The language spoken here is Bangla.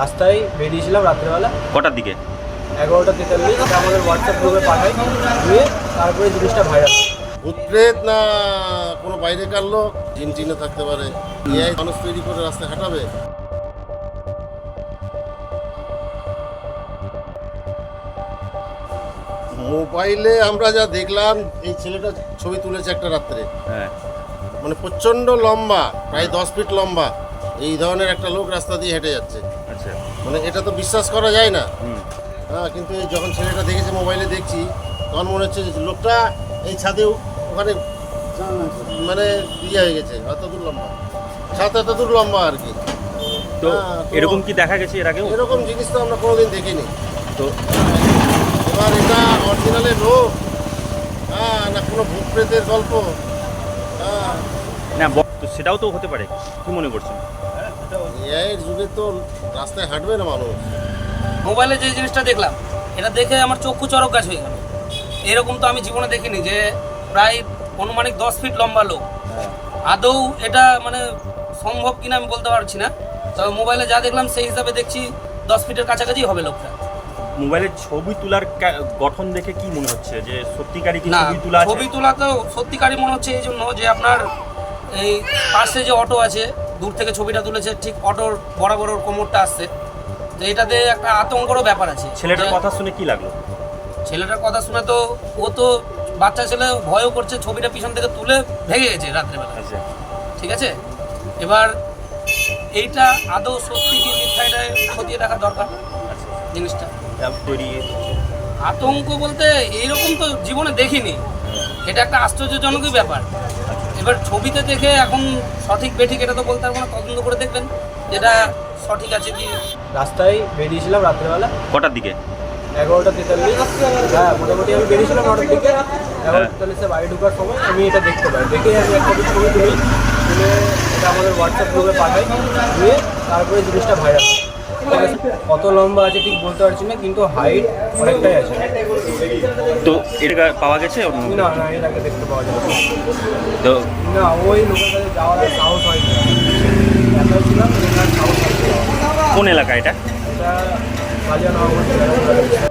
রাস্তায় বেরিয়েছিলাম রাত্রেবেলা। কটার দিকে? এগারোটা তেতাল্লিশ আমাদের হোয়াটসঅ্যাপ গ্রুপে পাঠাই দিয়ে তারপরে জিনিসটা ভাইরাল ভূতপ্রেত না কোনো বাইরেকার লোক? জিন চিনে থাকতে পারে। এআই মানুষ তৈরি করে রাস্তায় হাঁটাবে? মোবাইলে আমরা যা দেখলাম এই ছেলেটা ছবি তুলেছে একটা রাত্রে। হ্যাঁ। মানে প্রচণ্ড লম্বা প্রায় দশ ফিট লম্বা। এই ধরনের একটা লোক রাস্তা দিয়ে হেঁটে যাচ্ছে। মানে এটা তো বিশ্বাস করা যায় না। হ্যাঁ কিন্তু যখন ছেলেটা দেখেছে মোবাইলে দেখছি তখন মনে হচ্ছে যে লোকটা এই ছাদে ওখানে মানে ইয়ে হয়ে গেছে অত দূর লম্বা। ছাদ এত দূর লম্বা আর কি। তো হ্যাঁ, এরকম কি দেখা গেছে এর আগেও? এরকম জিনিস তো আমরা কোনোদিন দেখিনি। তো এবার এটা অরিজিনালের লোক। হ্যাঁ না কোনো ভূত প্রেতের গল্প। হ্যাঁ। না সেটাও তো হতে পারে। কি মনে করছেন? এআইয়ের যুগে তো রাস্তায় হাঁটবে না মানুষ। মোবাইলে যে জিনিসটা দেখলাম এটা দেখে আমার চক্ষু চরক গাছ হয়ে গেল। এরকম তো আমি জীবনে দেখিনি যে প্রায় অনুমানিক দশ ফিট লম্বা লোক। আদৌ এটা মানে সম্ভব কিনা আমি বলতে পারছি না। তবে মোবাইলে যা দেখলাম সেই হিসাবে দেখছি দশ ফিটের কাছাকাছি হবে লোকটা। মোবাইলের ছবি তোলার গঠন দেখে কি মনে হচ্ছে? যে সত্যিকারই না ছবি তোলা ছবি তোলা তো সত্যিকারই মনে হচ্ছে এই জন্য যে আপনার এই পাশে যে অটো আছে দূর থেকে ছবিটা তুলেছে ঠিক অটোর বরাবর ওর কোমরটা আসছে। তো এটাতে একটা আতঙ্করও ব্যাপার আছে। ছেলেটার কথা শুনে কি লাগল? ছেলেটার কথা শুনে তো ও তো বাচ্চা ছেলে ভয়ও করছে ছবিটা পিছন থেকে তুলে ভেঙে গেছে রাত্রেবেলা। আচ্ছা। ঠিক আছে? এবার এইটা আদৌ সত্যি কি মিথ্যা এটা খতিয়ে দেখা দরকার আচ্ছা। জিনিসটা। আতঙ্ক বলতে এইরকম তো জীবনে দেখিনি। এটা একটা আশ্চর্যজনকই ব্যাপার। এবার ছবিতে দেখে এখন সঠিক বেঠিক এটা তো বলতে পারব না তদন্ত করে দেখবেন যেটা সঠিক আছে কি। রাস্তায় বেরিয়েছিলাম রাত্রেবেলা। কটার দিকে? এগারোটা তেতাল্লিশ। হ্যাঁ মোটামুটি আমি বেরিয়েছিলাম নটার দিকে। এগারোটা তেতাল্লিশে বাড়ি ঢোকার সময় আমি এটা দেখতে পাই। দেখে আমি একটা ছবি তুলি তুলে এটা আমাদের হোয়াটসঅ্যাপ গ্রুপে পাঠাই দিয়ে তারপরে জিনিসটা ভাইরাল কত লম্বা আছে ঠিক বলতে পারছি না কিন্তু হাইট অনেকটাই আছে। তো এটা পাওয়া গেছে না না এর আগে দেখতে পাওয়া যাবে। তো না ওই লোকের কাছে যাওয়ার আর সাহস হয়। ছিলাম সাহস কোন এলাকা এটা? এটা বাজার নগর।